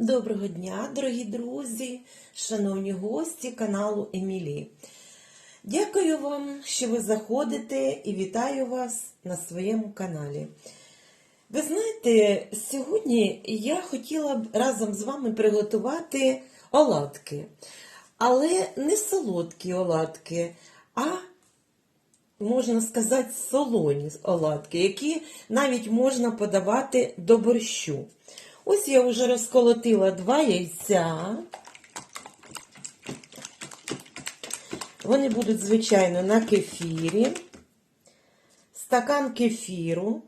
Доброго дня, дорогі друзі, шановні гості каналу Емілі. Дякую вам, що ви заходите і вітаю вас на своєму каналі. Ви знаєте, сьогодні я хотіла б разом з вами приготувати оладки, але не солодкі оладки, а можна сказати, солоні оладки, які навіть можна подавати до борщу. Ось я вже розколотила два яйця. Вони будуть, звичайно, на кефірі, стакан кефіру.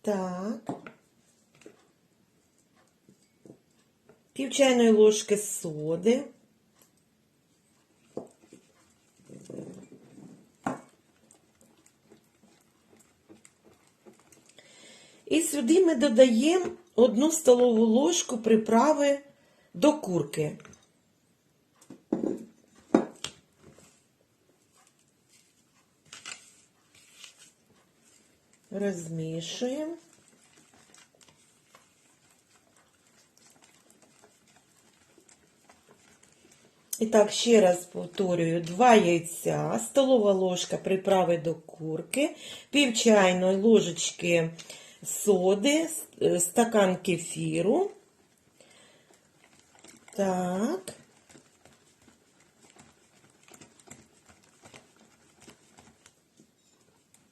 Так. Пів чайної ложки соди. І сюди ми додаємо одну столову ложку приправи до курки. Розмішуємо. І так, ще раз повторюю, два яйця, столова ложка приправи до курки, пів чайної ложечки соди, с- стакан кефіру. Так.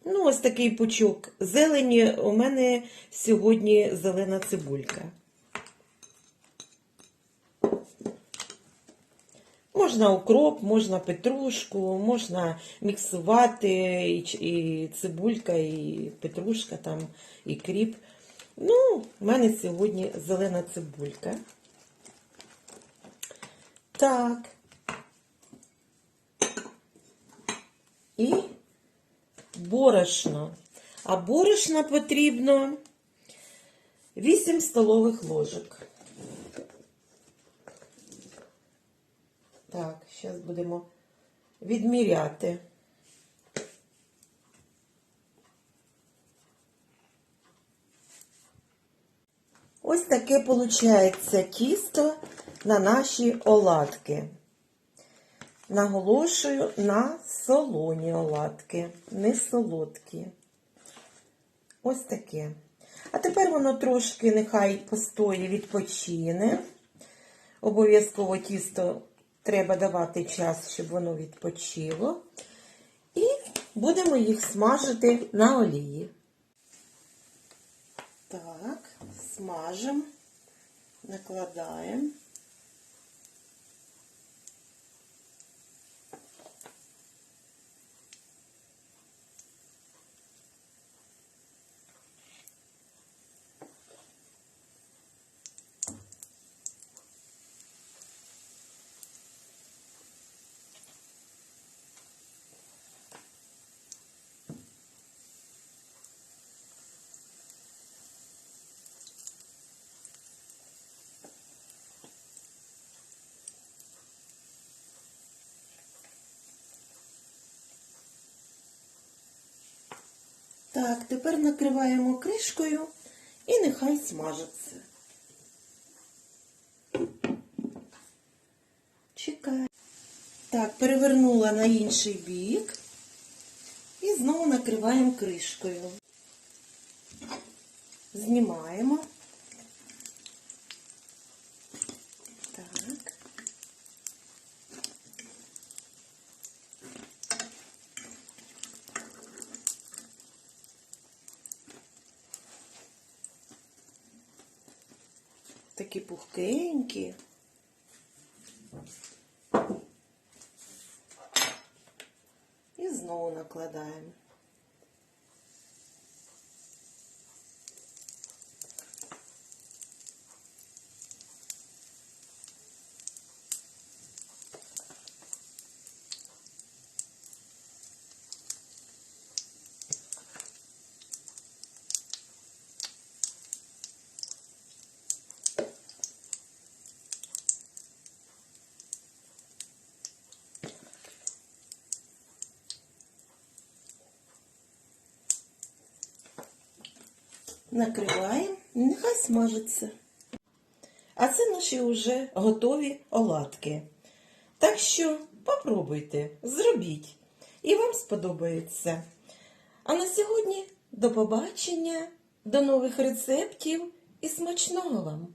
Ну, ось такий пучок зелені. У мене сьогодні зелена цибулька. Можна укроп, можна петрушку, можна міксувати і, цибулька, і петрушка, там, і кріп. Ну, в мене сьогодні зелена цибулька. Так. І борошно. А борошна потрібно 8 столових ложок. Так, зараз будемо відміряти. Ось таке виходить тісто на наші оладки. Наголошую на солоні оладки, не солодкі. Ось таке. А тепер воно трошки нехай постоє, відпочине. Обов'язково тісто треба давати час, щоб воно відпочило. І будемо їх смажити на олії. Так, смажемо, накладаємо. Так, тепер накриваємо кришкою і нехай смажиться. Чекаю. Так, перевернула на інший бік і знову накриваємо кришкою. Знімаємо. Так. Такі пухкенькі. І знову накладаємо. Накриваємо, нехай смажиться. А це наші вже готові оладки. Так що попробуйте, зробіть, і вам сподобається. А на сьогодні до побачення, до нових рецептів і смачного вам!